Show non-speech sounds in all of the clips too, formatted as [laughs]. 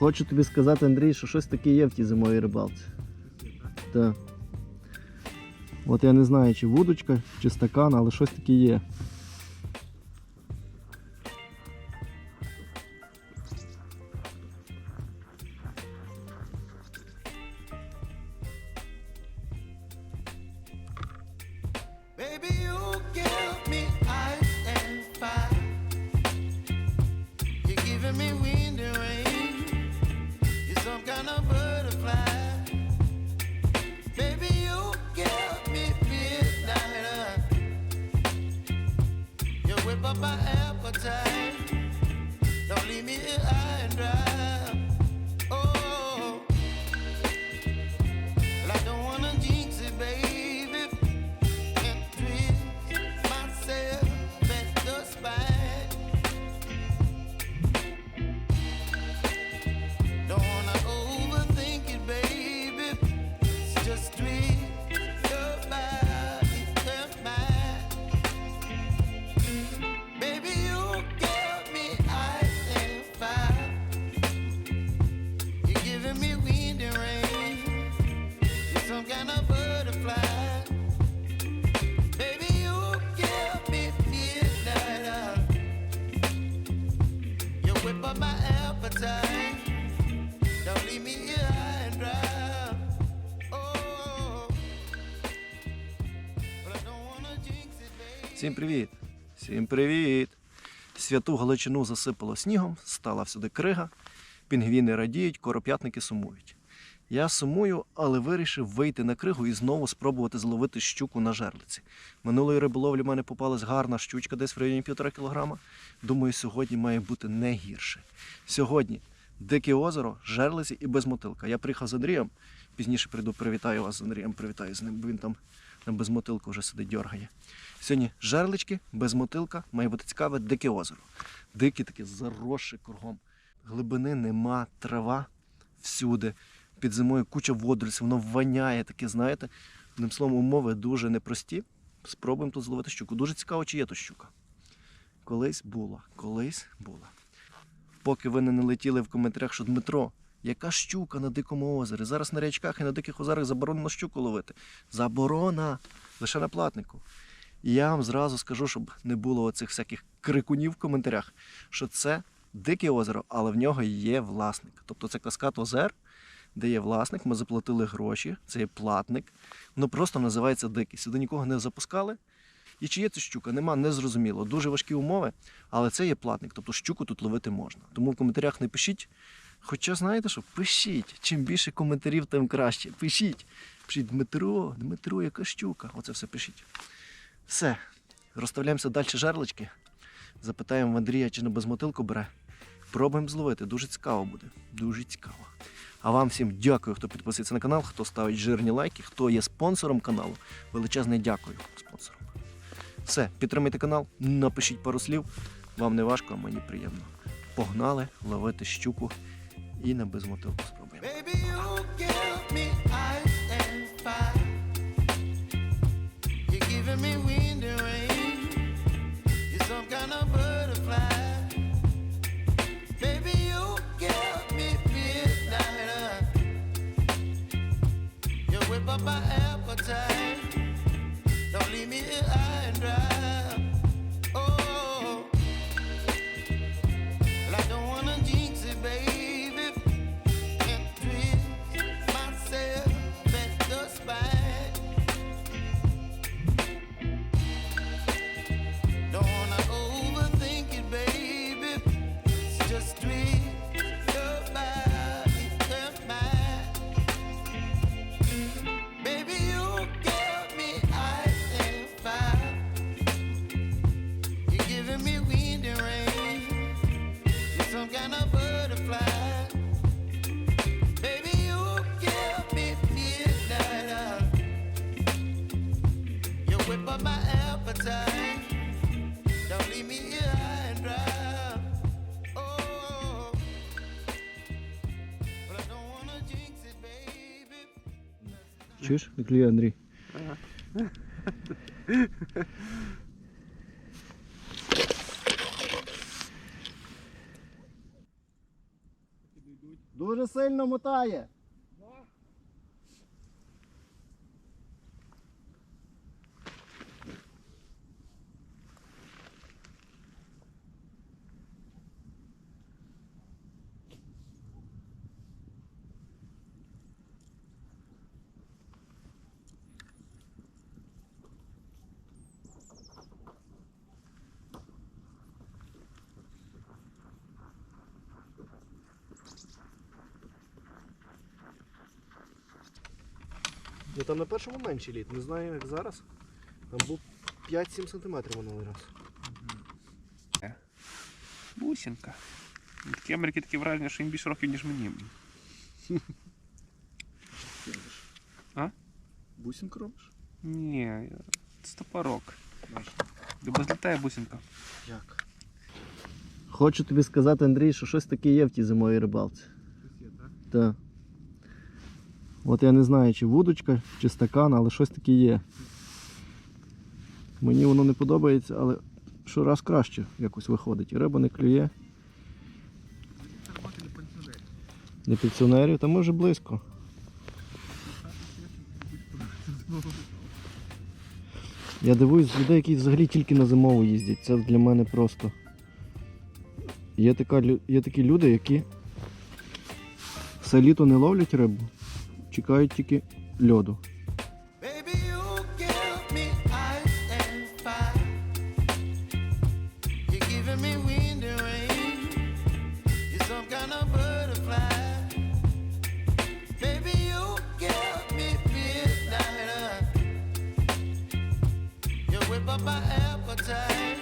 Хочу тобі сказати, Андрій, що щось таке є в тій зимовій рибалці. Так. От я не знаю, чи вудочка, чи стакан, але щось таке є. Baby, you Всім привіт! Всім привіт! Святу Галичину засипало снігом, стала всюди крига, пінгвіни радіють, короп'ятники сумують. Я сумую, але вирішив вийти на кригу і знову спробувати зловити щуку на жерлиці. Минулої риболовлі в мене попалась гарна щучка десь в районі півтора кілограма. Думаю, сьогодні має бути не гірше. Сьогодні дике озеро, жерлиці і безмотилка. Я приїхав з Андрієм. Пізніше прийду, привітаю вас з Андрієм, привітаю з ним, бо він там на безмотилку вже сидить, дьоргає. Сьогодні жерлички, безмотилка, має бути цікаве дике озеро. Дике таке заросше кругом. Глибини нема, трава всюди. Під зимою куча водоросів, воно воняє таке, знаєте. Одним словом, умови дуже непрості. Спробуємо тут зловити щуку. Дуже цікаво, чи є тут щука. Колись була, колись була. Поки ви не налетіли в коментарях, що Дмитро, яка щука на дикому озері? Зараз на річках і на диких озерах заборонено щуку ловити. Заборона! Лише на платнику. І я вам зразу скажу, щоб не було оцих всяких крикунів в коментарях, що це дике озеро, але в нього є власник. Тобто це каскад озер, де є власник, ми заплатили гроші, це є платник. Воно просто називається дикий. Сюди нікого не запускали. І чи є це щука? Нема, не зрозуміло. Дуже важкі умови, але це є платник, тобто щуку тут ловити можна. Тому в коментарях не пишіть. Хоча знаєте що, пишіть. Чим більше коментарів, тим краще. Пишіть. Пишіть Дмитро, Дмитро, яка щука. Оце все пишіть. Все. Розставляємося далі жерлички. Запитаємо в Андрія, чи на безмотилку бере. Пробуємо зловити. Дуже цікаво буде. Дуже цікаво. А вам всім дякую, хто підписується на канал, хто ставить жирні лайки, хто є спонсором каналу. Величезне дякую спонсорам. Все, підтримайте канал, напишіть пару слів. Вам не важко, а мені приємно. Погнали ловити щуку і на безмотилку спробуємо. Чуєш? Клює Андрій. дуже сильно мотає. Я там на першому менший лід, не знаю як зараз. Там був 5-7 см минулий раз. Бусинка. Такі Америки таке враження, що їм більше років, ніж мені. Бусинку робиш? Ні, стопорок. Люба злітає бусинка. Як? Хочу тобі сказати, Андрій, що щось таке є в тій зимовій рибалці. Щось є, Так. От я не знаю, чи вудочка, чи стакан, але щось таке є. Мені воно не подобається, але щораз краще якось виходить. Риба не клює. Не пенсіонерів, та ми вже близько. Я дивуюсь людей, які взагалі тільки на зимову їздять. Це для мене просто. Є, така, є такі люди, які все літо не ловлять рибу, чекають тільки льоду. Baby, you give me ice and fire. You're giving me wind and rain. You're some kind of butterfly. Baby, you give me midnight. You whip up my appetite.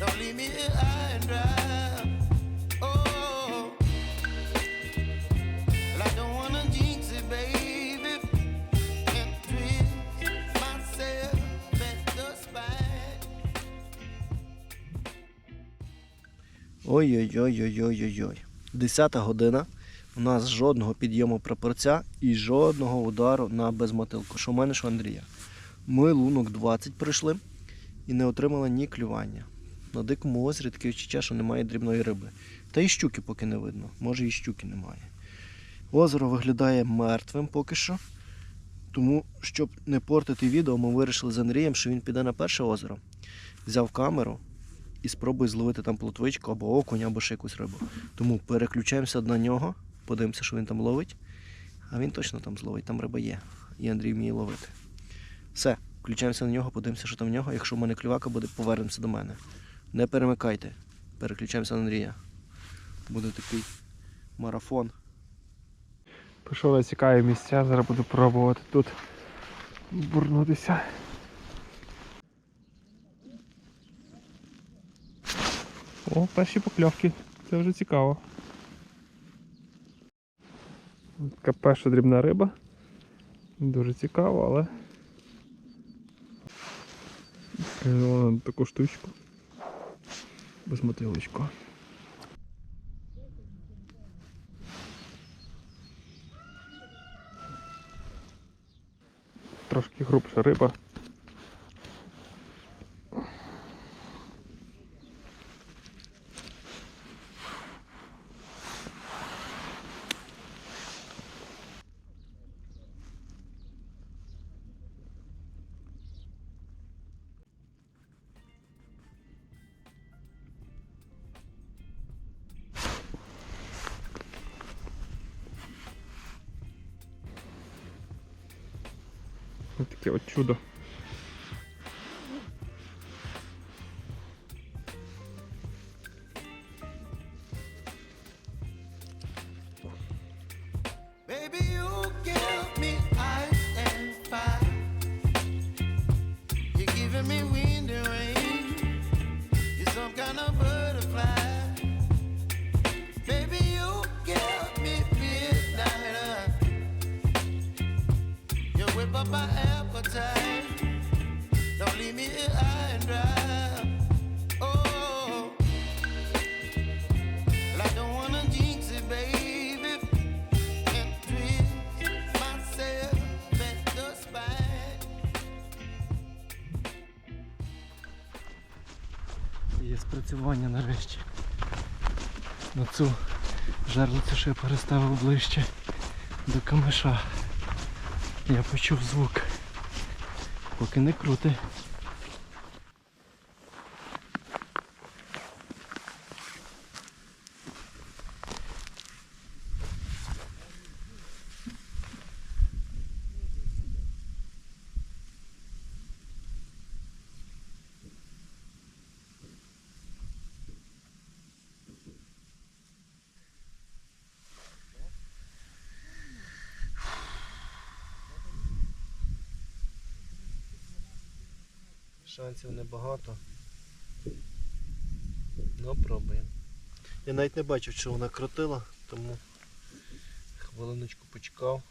Don't leave me here Ой-ой-ой-ой-ой-ой. Десята година. У нас жодного підйому прапорця і жодного удару на безмотилку. Що в мене, що Андрія. Ми лунок 20 пройшли і не отримали ні клювання. На дикому озері таке відчуття, що немає дрібної риби. Та і щуки поки не видно. Може і щуки немає. Озеро виглядає мертвим поки що. Тому, щоб не портити відео, ми вирішили з Андрієм, що він піде на перше озеро, взяв камеру і спробує зловити там плотвичку або окунь, або ще якусь рибу. Тому переключаємося на нього, подивимося, що він там ловить. А він точно там зловить, там риба є. І Андрій вміє ловити. Все, включаємося на нього, подивимося, що там в нього. Якщо в мене клювака буде, повернемося до мене. Не перемикайте. Переключаємося на Андрія. Буде такий марафон. Пішов на цікаві місця, зараз буду пробувати тут бурнутися. О, перші покльовки. Це вже цікаво. Така перша дрібна риба. Дуже цікаво, але. На таку штучку. Без мотилочку. Трошки грубша риба. Чудо. Є нарешті. На цю Жерлицю ще я переставив ближче до камиша. Я почув звук. Поки не крути. Шансів небагато. Ну, пробуємо. Я навіть не бачив, що вона крутила, тому хвилиночку почекав.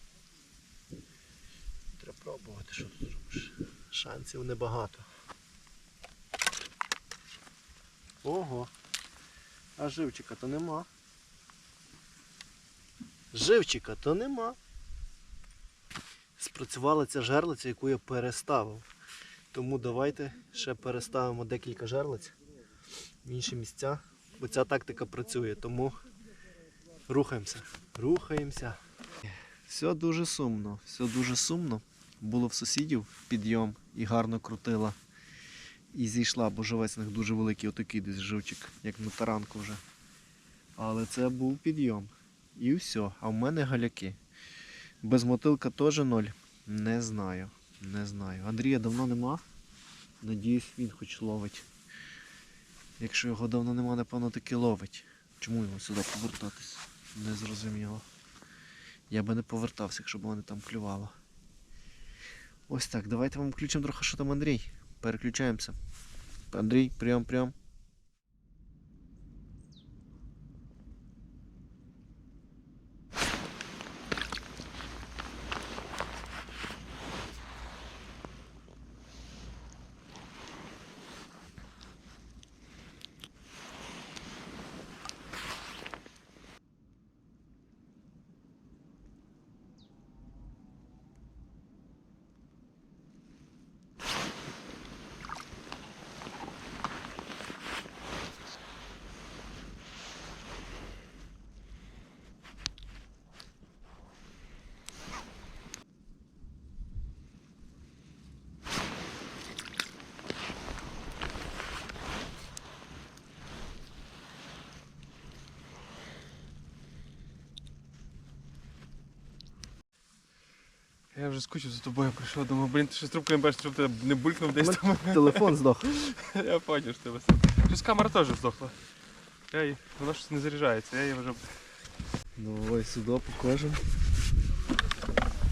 Треба пробувати, що тут зробиш. Шансів небагато. Ого. А живчика то нема. Живчика то нема. Спрацювала ця жерлиця, яку я переставив. Тому давайте ще переставимо декілька жерлиць в інші місця, бо ця тактика працює, тому рухаємося. Рухаємося. Все дуже сумно, все дуже сумно. Було в сусідів підйом і гарно крутила. І зійшла, бо живець у них дуже великий, отакий десь живчик, як на таранку вже. Але це був підйом. І все. А в мене галяки. Без мотилка теж ноль. Не знаю. Не знаю. Андрія давно нема. Надіюсь, він хоч ловить. Якщо його давно нема, напевно таки ловить. Чому йому сюди повертатись? Не зрозуміло. Я би не повертався, якщо б мене там клювало. Ось так, давайте вам включимо трохи, що там Андрій. Переключаємося. Андрій, прийом, прийом. Я вже скучив за тобою, прийшов, думав, блін, ти щось трубку не бачиш, щоб ти не булькнув десь там. Телефон здох. [laughs] Я поняв, що тебе. Щось камера теж здохла. Я її, вона щось не заряджається, я її вже. Давай сюди покажемо.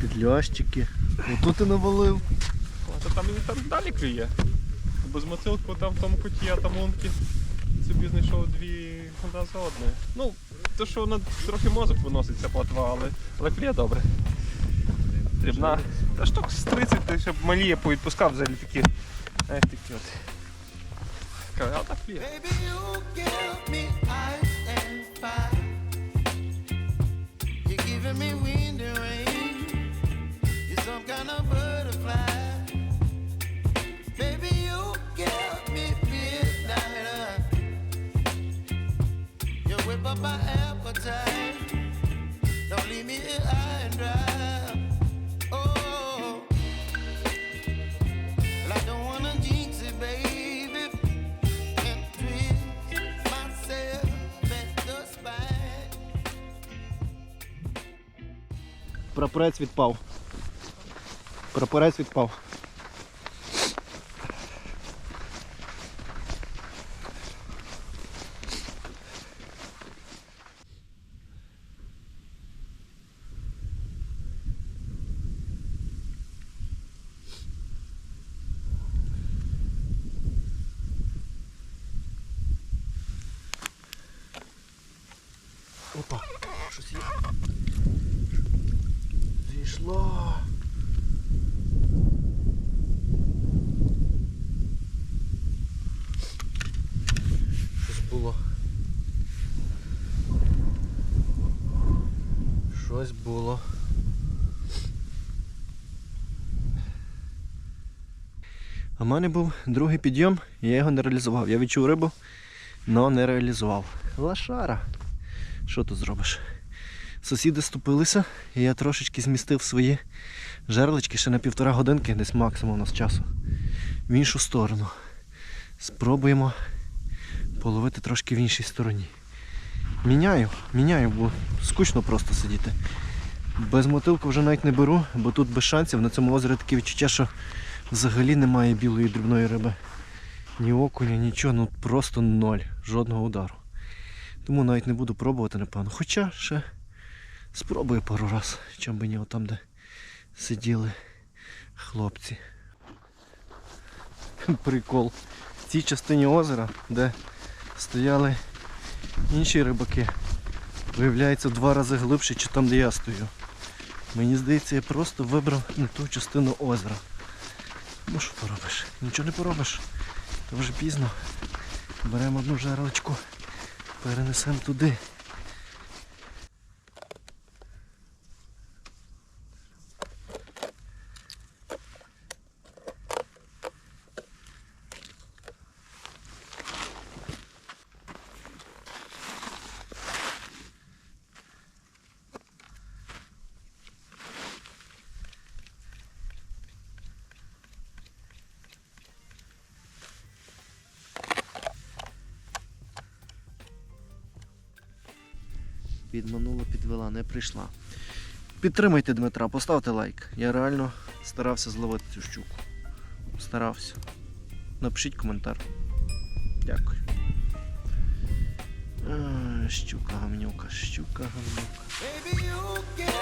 Підлящики. Отут ти навалив. А то там, там далі клює. Без мотилку там в тому куті атамонки. Собі знайшов дві одна за одною. Ну, то що вона трохи мозок виноситься платва, але, але клює добре. Дрібна. Та штук з 30, ти щоб малі я повідпускав взагалі такі. Знаєш, такі от. Кажу, А так клює. Baby, you give me ice and fire. You're giving me wind and rain. You're some kind of butterfly. Baby, you give me midnight. You whip up my appetite. Don't leave me here high and dry. Прапорець відпав. Прапорець відпав. Щось було. А в мене був другий підйом, я його не реалізував. Я відчув рибу, але не реалізував. Лашара. Що тут зробиш? Сусіди ступилися, і я трошечки змістив свої жерлички ще на півтора годинки, десь максимум у нас часу. В іншу сторону. Спробуємо половити трошки в іншій стороні. Міняю, міняю, бо скучно просто сидіти. Без мотилку вже навіть не беру, бо тут без шансів. На цьому озері таке відчуття, що взагалі немає білої дрібної риби. Ні окуня, нічого, ну просто ноль. Жодного удару. Тому навіть не буду пробувати, напевно. Хоча ще спробую пару раз, чим би ні, там, де сиділи хлопці. Прикол. В цій частині озера, де стояли інші рибаки, виявляються два рази глибше, чи там, де я стою. Мені здається, я просто вибрав не ту частину озера. Ну що поробиш? Нічого не поробиш. То вже пізно. Беремо одну жерлочку, перенесемо туди. Підманула, підвела, не прийшла. Підтримайте Дмитра, поставте лайк. Я реально старався зловити цю щуку. Старався. Напишіть коментар. Дякую. А, щука гамнюка, щука гамнюка. Baby, you give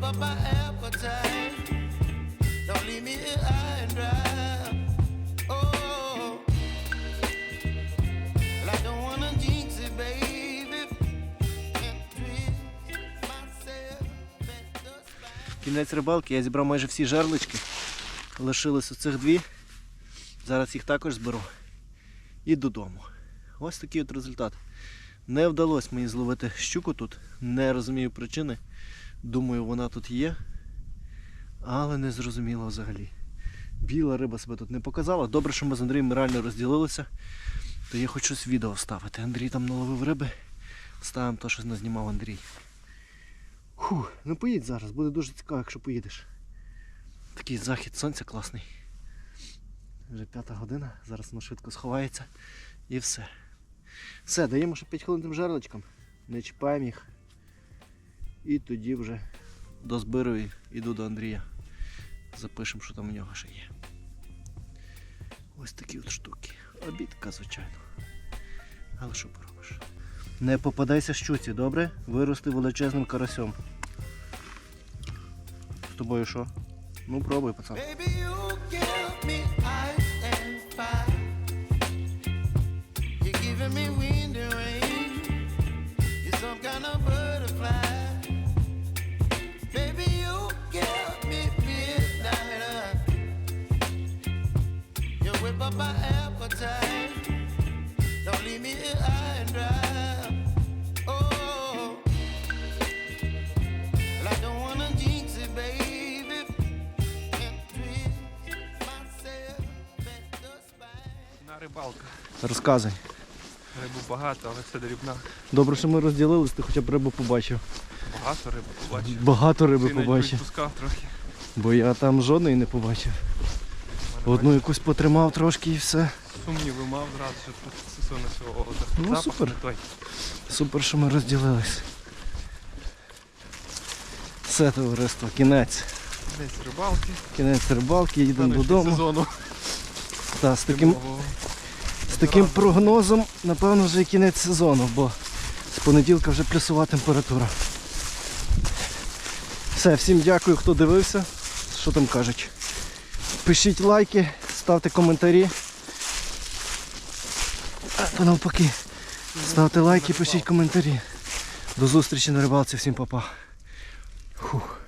Whip up my appetite. Don't leave me high and dry. Oh. Кінець рибалки, я зібрав майже всі жерлички. Лишилось оцих дві. Зараз їх також зберу. І додому. Ось такий от результат. Не вдалося мені зловити щуку тут. Не розумію причини. Думаю, вона тут є. Але не зрозуміло взагалі. Біла риба себе тут не показала. Добре, що ми з Андрієм реально розділилися. То я хочу щось відео вставити. Андрій там наловив риби. Ставимо те, що назнімав Андрій. Фух, ну поїдь зараз, буде дуже цікаво, якщо поїдеш. Такий захід сонця класний. Вже п'ята година, зараз воно швидко сховається і все. Все, даємо ще 5 хвилин тим жерличкам, не чіпаємо їх. І тоді вже дозбирую і йду до Андрія. Запишемо, що там у нього ще є. Ось такі от штуки. Обідка, звичайно. Але що поробиш? Не попадайся щуці, добре? Вирости величезним карасьом. З тобою що? Ну пробуй, пацан. Me Whip up my appetite. Don't leave me here high and dry. Oh, well, I don't wanna jinx it, baby. Can't twist myself at the spine. На рибалка. Розказуй. Рибу багато, але все дрібна. Добре, що ми розділились, ти хоча б рибу побачив. Багато риби побачив. Багато риби Ти навіть побачив. відпускав трохи. Бо я там жодної не побачив. Одну якусь потримав трошки і все. Сумніви мав зразу, що стосовно цього. Ну, Запах супер. не той. Супер, що ми розділились. Все, товариство, кінець. Десь рибалки. Кінець рибалки, їдемо додому. сезону. Та, з таким, зимового. з таким прогнозом, напевно, вже і кінець сезону, бо з понеділка вже плюсова температура. Все, всім дякую, хто дивився. Що там кажуть? Пишіть лайки, ставте коментарі. А, навпаки. Ставте лайки, пишіть коментарі. До зустрічі на рибалці, всім па-па. Фух.